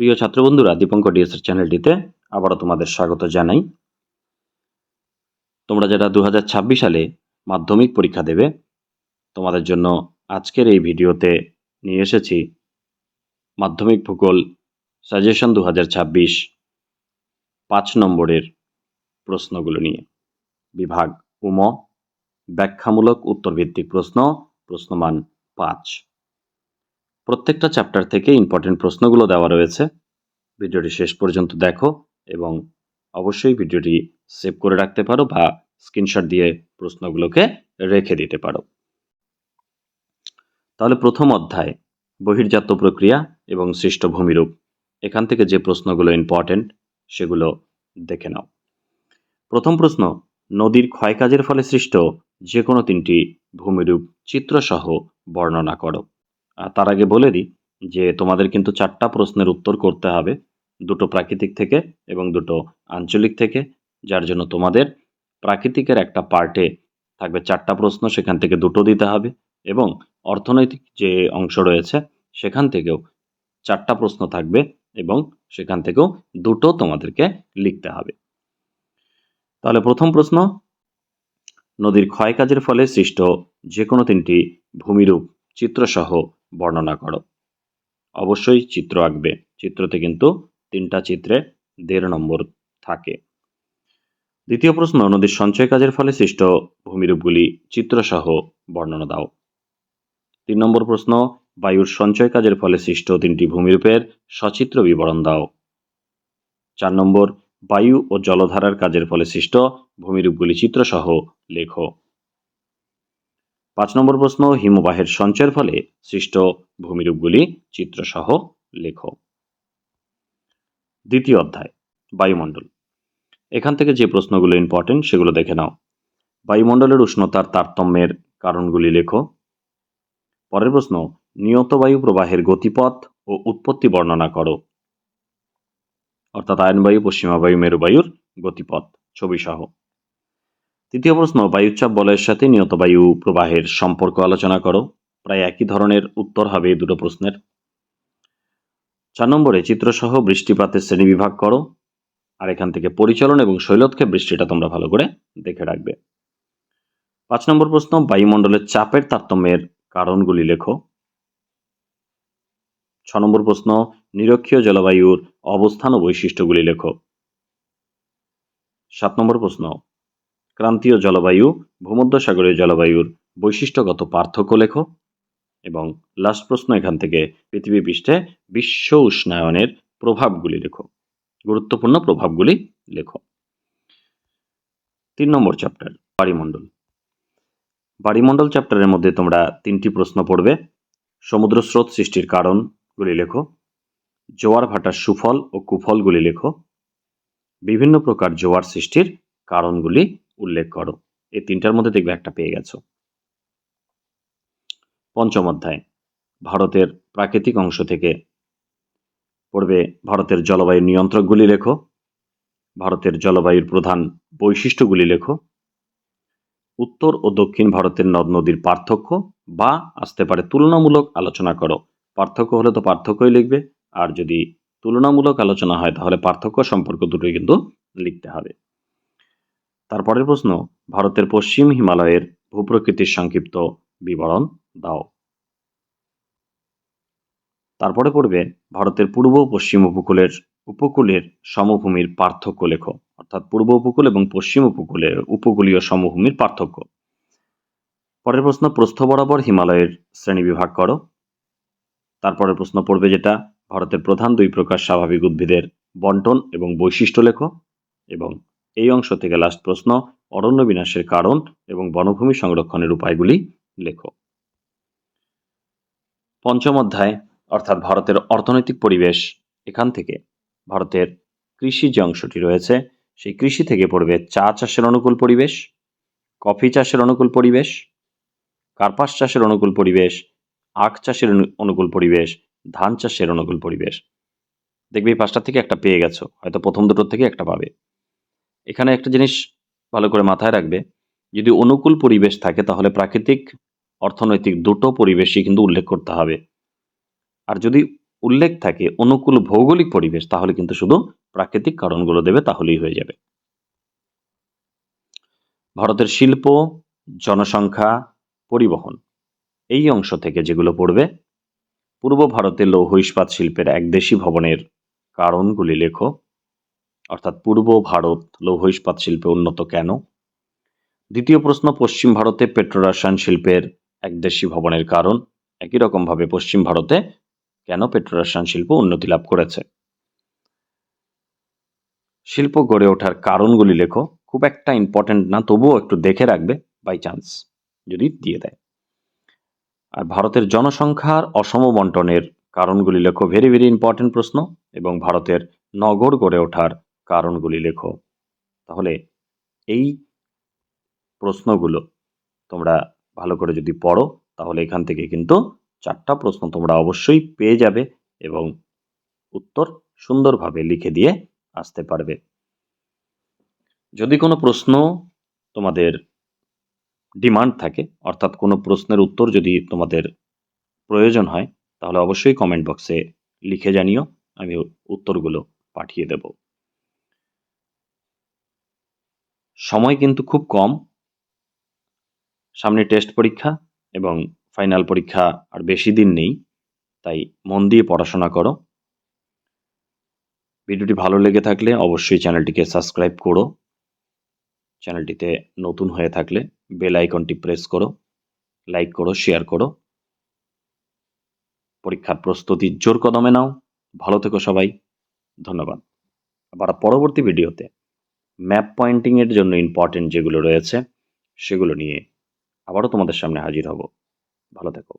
প্রিয় ছাত্রবন্ধুরা, দীপঙ্কর ডিএসএর চ্যানেলটিতে আবারও তোমাদের স্বাগত জানাই। তোমরা যারা দু হাজার ছাব্বিশ সালে মাধ্যমিক পরীক্ষা দেবে, তোমাদের জন্য আজকের এই ভিডিওতে নিয়ে এসেছি মাধ্যমিক ভূগোল সাজেশন দু পাঁচ নম্বরের প্রশ্নগুলো নিয়ে। বিভাগ উম, ব্যাখ্যামূলক উত্তরভিত্তিক প্রশ্ন, প্রশ্নমান পাঁচ। প্রত্যেকটা চ্যাপ্টার থেকে ইম্পর্টেন্ট প্রশ্নগুলো দেওয়া রয়েছে। ভিডিওটি শেষ পর্যন্ত দেখো এবং অবশ্যই ভিডিওটি সেভ করে রাখতে পারো বা স্ক্রিনশট দিয়ে প্রশ্নগুলোকে রেখে দিতে পারো। তাহলে প্রথম অধ্যায়, বহির্জাত প্রক্রিয়া এবং সৃষ্ট ভূমিরূপ এখান থেকে যে প্রশ্নগুলো ইম্পর্টেন্ট সেগুলো দেখে নাও। প্রথম প্রশ্ন, নদীর ক্ষয়কাজের ফলে সৃষ্ট যে কোনো তিনটি ভূমিরূপ চিত্রসহ বর্ণনা করো। তার আগে বলে দিই যে তোমাদের কিন্তু চারটা প্রশ্নের উত্তর করতে হবে, দুটো প্রাকৃতিক থেকে এবং দুটো আঞ্চলিক থেকে, যার জন্য তোমাদের প্রাকৃতিকের একটা পার্টে থাকবে চারটা প্রশ্ন, সেখান থেকে দুটো দিতে হবে এবং অর্থনৈতিক যে অংশ রয়েছে, সেখান থেকেও চারটা প্রশ্ন থাকবে এবং সেখান থেকেও দুটো তোমাদেরকে লিখতে হবে। তাহলে প্রথম প্রশ্ন, নদীর ক্ষয় কাজের ফলে সৃষ্ট যে কোনো তিনটি ভূমিরূপ, চিত্রসহ বর্ণনা করো। অবশ্যই চিত্র আঁকবে। চিত্রতে কিন্তু তিনটা চিত্রে দেড় নম্বর থাকে। দ্বিতীয় প্রশ্ন, নদীর সঞ্চয় কাজের ফলে সৃষ্ট ভূমিরূপগুলি চিত্রসহ বর্ণনা দাও। তিন নম্বর প্রশ্ন, বায়ুর সঞ্চয় কাজের ফলে সৃষ্ট তিনটি ভূমিরূপের সচিত্র বিবরণ দাও। চার নম্বর, বায়ু ও জলধারার কাজের ফলে সৃষ্ট ভূমিরূপগুলি চিত্রসহ লেখো। পাঁচ নম্বর প্রশ্ন, হিমবাহের সঞ্চয়ের ফলে সৃষ্ট ভূমিরূপগুলি চিত্রসহ লেখো। দ্বিতীয় অধ্যায়, বায়ুমণ্ডল। এখান থেকে যে প্রশ্নগুলো ইম্পর্টেন্ট সেগুলো দেখে নাও। বায়ুমণ্ডলের উষ্ণতার তারতম্যের কারণগুলি লেখো। পরের প্রশ্ন, নিয়ত বায়ু প্রবাহের গতিপথ ও উৎপত্তি বর্ণনা করো। অর্থাৎ আয়নবায়ু পশ্চিমা বায়ু মেরুবায়ুর গতিপথ ছবি সহ তৃতীয় প্রশ্ন, বায়ুচাপ বলয়ের সাথে নিয়ত বায়ু প্রবাহের সম্পর্ক আলোচনা করো। প্রায় একই ধরনের উত্তর হবে দুটো প্রশ্নের। চার নম্বরে, চিত্রসহ বৃষ্টিপাতের শ্রেণি বিভাগ করো আর এখান থেকে পরিচালন এবং শৈলক্ষেপ বৃষ্টিটা তোমরা ভালো করে দেখে রাখবে। পাঁচ নম্বর প্রশ্ন, বায়ুমণ্ডলের চাপের তারতম্যের কারণগুলি লেখো। ছ নম্বর প্রশ্ন, নিরক্ষীয় জলবায়ুর অবস্থান ও বৈশিষ্ট্যগুলি লেখো। সাত নম্বর প্রশ্ন ক্রান্তীয় জলবায়ু, ভূমধ্যসাগরীয় জলবায়ুর বৈশিষ্ট্যগত পার্থক্য লেখো এবং লাস্ট প্রশ্ন এখান থেকে পৃথিবী পৃষ্ঠে বিশ্ব উষ্ণায়নের প্রভাবগুলি লেখো। গুরুত্বপূর্ণ প্রভাবগুলি লেখো। তিন নম্বর চ্যাপ্টার বাড়িমণ্ডল বাড়িমণ্ডল চ্যাপ্টারের মধ্যে তোমরা তিনটি প্রশ্ন পড়বে। সমুদ্র স্রোত সৃষ্টির কারণগুলি লেখো। জোয়ার ভাটার সুফল ও কুফলগুলি লেখো। বিভিন্ন প্রকার জোয়ার সৃষ্টির কারণগুলি উল্লেখ করো। এই তিনটার মধ্যে দেখবে একটা পেয়ে গেছো। পঞ্চম অধ্যায়। ভারতের প্রাকৃতিক অংশ থেকে পড়বে ভারতের জলবায়ু নিয়ন্ত্রকগুলি লেখো, ভারতের জলবায়ুর প্রধান বৈশিষ্ট্যগুলি লেখো, উত্তর ও দক্ষিণ ভারতের নদ নদীর পার্থক্য বা আসতে পারে তুলনামূলক আলোচনা করো। পার্থক্য হলে তো পার্থক্যই লিখবে, আর যদি তুলনামূলক আলোচনা হয় তাহলে পার্থক্য সম্পর্ক দুটোই কিন্তু লিখতে হবে। তারপরের প্রশ্ন, ভারতের পশ্চিম হিমালয়ের ভূপ্রকৃতির সংক্ষিপ্ত বিবরণ দাও। তারপরে পড়বে, ভারতের পূর্ব পশ্চিম উপকূলের উপকূলের সমভূমির পার্থক্য লেখো। অর্থাৎ পূর্ব উপকূল এবং পশ্চিম উপকূলের উপকূলীয় সমভূমির পার্থক্য। পরের প্রশ্ন, প্রস্থ বরাবর হিমালয়ের শ্রেণি বিভাগ করো। তারপরের প্রশ্ন পড়বে যেটা, ভারতের প্রধান দুই প্রকার স্বাভাবিক উদ্ভিদের বন্টন এবং বৈশিষ্ট্য লেখো এবং এই অংশ থেকে লাস্ট প্রশ্ন, অরণ্য বিনাশের কারণ এবং বনভূমি সংরক্ষণের উপায়গুলি লেখো। পঞ্চম অধ্যায়, অর্থাৎ ভারতের অর্থনৈতিক পরিবেশ, এখান থেকে ভারতের কৃষি যে অংশটি রয়েছে, সেই কৃষি থেকে পড়বে চা চাষের অনুকূল পরিবেশ, কফি চাষের অনুকূল পরিবেশ, কার্পাস চাষের অনুকূল পরিবেশ, আখ চাষের অনুকূল পরিবেশ, ধান চাষের অনুকূল পরিবেশ। দেখবে এই পাঁচটা থেকে একটা পেয়ে গেছো, হয়তো প্রথম দুটোর থেকে একটা পাবে। এখানে একটা জিনিস ভালো করে মাথায় রাখবে। যদি অনুকূল পরিবেশ থাকে, তাহলে প্রাকৃতিক অর্থনৈতিক দুটো পরিবেশই কিন্তু উল্লেখ করতে হবে। আর যদি উল্লেখ থাকে অনুকূল ভৌগোলিক পরিবেশ, তাহলে কিন্তু শুধু প্রাকৃতিক কারণগুলো দেবে, তাহলেই হয়ে যাবে। ভারতের শিল্প, জনসংখ্যা, পরিবহন, এই অংশ থেকে যেগুলো পড়বে, পূর্ব ভারতে লৌহ ইস্পাত শিল্পের একদেশী ভবনের কারণগুলি লেখো। অর্থাৎ পূর্ব ভারত লৌহ ইস্পাত শিল্পে উন্নত কেন? দ্বিতীয় প্রশ্ন, পশ্চিম ভারতে পেট্রোরসায়ন শিল্পের একদেশী ভবনের কারণ একই রকমভাবে পশ্চিম ভারতে কেন পেট্রোরসায়ন শিল্প উন্নতি লাভ করেছে? শিল্প গড়ে ওঠার কারণগুলি লেখো, খুব একটা ইম্পর্টেন্ট না, তবুও একটু দেখে রাখবে বাই চান্স যদি দিয়ে দেয়। আর ভারতের জনসংখ্যার অসম বন্টনের কারণগুলি লেখো ভেরি ভেরি ইম্পর্টেন্ট প্রশ্ন, এবং ভারতের নগর গড়ে ওঠার কারণগুলি লেখো। তাহলে এই প্রশ্নগুলো তোমরা ভালো করে যদি পড়ো, তাহলে এখান থেকে কিন্তু চারটা প্রশ্ন তোমরা অবশ্যই পেয়ে যাবে এবং উত্তর সুন্দরভাবে লিখে দিয়ে আসতে পারবে। যদি কোনো প্রশ্ন তোমাদের ডিমান্ড থাকে, অর্থাৎ কোনো প্রশ্নের উত্তর যদি তোমাদের প্রয়োজন হয়, তাহলে অবশ্যই কমেন্ট বক্সে লিখে জানিও, আমি উত্তরগুলো পাঠিয়ে দেব। সময় কিন্তু খুব কম। সামনে টেস্ট পরীক্ষা এবং ফাইনাল পরীক্ষা আর বেশি দিন নেই, তাই মন দিয়ে পড়াশোনা করো। ভিডিওটি ভালো লেগে থাকলে অবশ্যই চ্যানেলটিকে সাবস্ক্রাইব করো। চ্যানেলটিতে নতুন হয়ে থাকলে বেল আইকনটি প্রেস করো লাইক করো শেয়ার করো। পরীক্ষার প্রস্তুতি জোর কদমে নাও। ভালো থেকো সবাই। ধন্যবাদ। আবার পরবর্তী ভিডিওতে ম্যাপ পয়েন্টিংয়ের জন্য ইম্পর্টেন্ট যেগুলো রয়েছে, সেগুলো নিয়ে আবারও তোমাদের সামনে হাজির হব। ভালো থেকো।